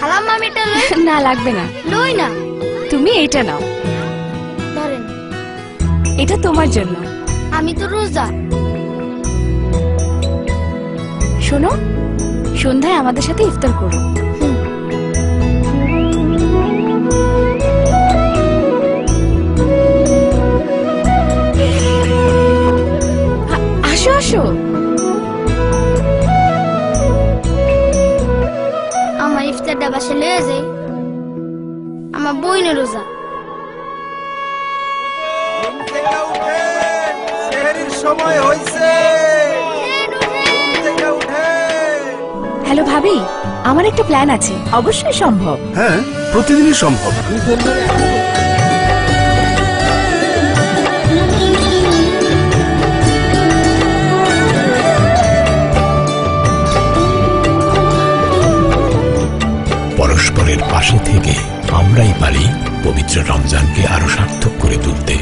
খালাম আমি এটা লই। না লাগবে না। লই না। তুমি এইটা নাও। ধরেন। এটা তোমার জন্য। আমি তো রোজা। শোনো সন্ধ্যায় আমাদের সাথে ইফতার করো। আসো আসো। বাসে লয়ে যাই। আমার রোজা। সময় হয়েছে হ্যালো ভাবি আমার একটা প্ল্যান আছে। অবশ্যই সম্ভব। হ্যাঁ প্রতিদিনই সম্ভব। পরস্পরের পাশে থেকে আমরাই পারি পবিত্র রমজানকে আরও সার্থক করে তুলতে।